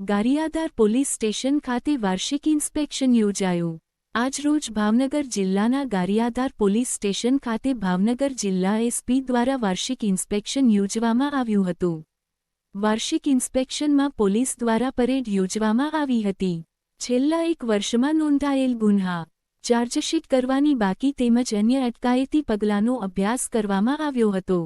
Gariyadhar police station ખાતે વાર્ષિક inspection યોજાયું. આજરોજ ભાવનગર જિલ્લાના ગારિયાદાર પોલીસ સ્ટેશન ખાતે ભાવનગર જિલ્લા એસપી દ્વારા વાર્ષિક ઇન્સ્પેક્શન યોજવામાં આવ્યું હતું. વાર્ષિક ઇન્સ્પેક્શનમાં પોલીસ દ્વારા પરેડ યોજવામાં આવી હતી. છેલ્લા એક વર્ષમાં નોંધાયેલ ગુન્હા, ચાર્જશીટ કરવાની બાકી તેમજ અન્ય અટકાયતી પગલાંનો અભ્યાસ કરવામાં આવ્યો હતો.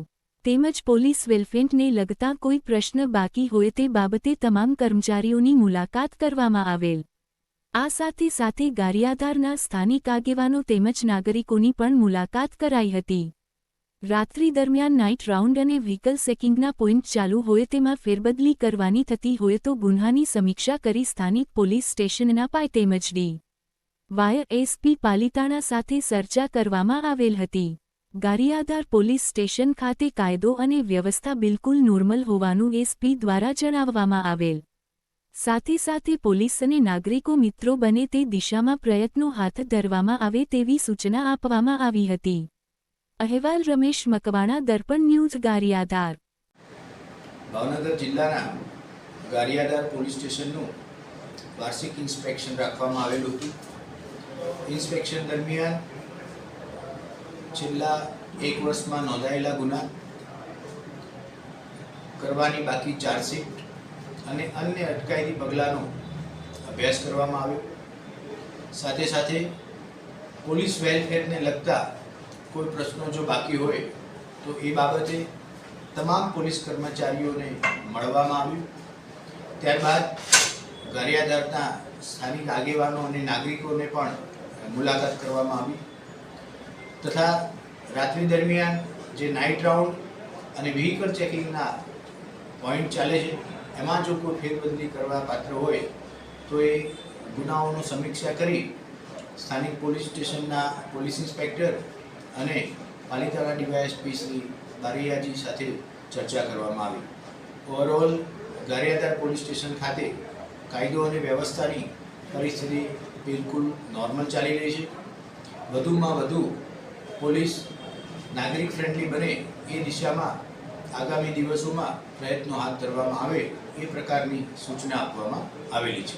તેમજ પોલીસ વેલફેન્ટને લગતા કોઈ પ્રશ્ન બાકી હોય તે બાબતે તમામ કર્મચારીઓની મુલાકાત કરવામાં આવેલ. આ સાથે સાથે ગારિયાધારના સ્થાનિક આગેવાનો તેમજ નાગરિકોની પણ મુલાકાત કરાઈ હતી. રાત્રિ દરમિયાન નાઇટ રાઉન્ડ અને વ્હીકલ સેકિંગના પોઈન્ટ ચાલુ હોય તેમાં ફેરબદલી કરવાની થતી હોય તો ગુન્હાની સમીક્ષા કરી સ્થાનિક પોલીસ સ્ટેશનના પાય તેમજ ડી. વાય. એસપી પાલિતાણા સાથે ચર્ચા કરવામાં આવેલ હતી. ગારિયાધાર પોલીસ સ્ટેશન ખાતે કાયદો અને વ્યવસ્થા બિલકુલ નોર્મલ હોવાનું એસપી દ્વારા જણાવવામાં આવેલ. સાથે સાથે પોલીસ અને નાગરિકો મિત્રો બને તે દિશામાં પ્રયત્નો હાથ ધરવામાં આવે તેવી સૂચના આપવામાં આવી હતી. અહેવાલ રમેશ મકવાણા, દર્પણ ન્યૂઝ ગારિયાદાર ભાવનગર જિલ્લાના ગારિયાદાર પોલીસ સ્ટેશનનું વાર્ષિક ઇન્સ્પેક્શન રાખવામાં આવેલું હતું. ઇન્સ્પેક્શન દરમિયાન છેલ્લા એક વર્ષમાં નોંધાયેલા ગુના કરવાની બાકી ચાર્જશીટ અને અન્ય અટકાયતી પગલાંનો અભ્યાસ કરવામાં આવ્યો. સાથે સાથે પોલીસ વેલફેરને લગતા કોઈ પ્રશ્નો જો બાકી હોય, તો એ બાબતે તમામ પોલીસ કર્મચારીઓને મળવામાં આવ્યું. ત્યારબાદ ગારિયાદારના સ્થાનિક આગેવાનો અને નાગરિકોને પણ મુલાકાત કરવામાં આવી. તથા રાત્રિ દરમિયાન જે નાઇટ રાઉન્ડ અને વ્હીકલ ચેકિંગના પોઈન્ટ ચાલે છે, એમાં જો કોઈ ફેરબદલી કરવા પાત્ર હોય, તો એ ગુનાઓની સમીક્ષા કરી સ્થાનિક પોલીસ સ્ટેશનના પોલીસ ઇન્સ્પેક્ટર અને પાલિકાના ડીવાયએસપી શ્રી બારૈયાજી સાથે ચર્ચા કરવામાં આવી. ઓવરઓલ ગારિયાદાર પોલીસ સ્ટેશન ખાતે કાયદો અને વ્યવસ્થાની પરિસ્થિતિ બિલકુલ નોર્મલ ચાલી રહી છે. વધુમાં વધુ પોલીસ નાગરિક ફ્રેન્ડલી બને એ દિશામાં આગામી દિવસોમાં પ્રયત્નો હાથ ધરવામાં આવે એ પ્રકારની સૂચના આપવામાં આવેલી છે.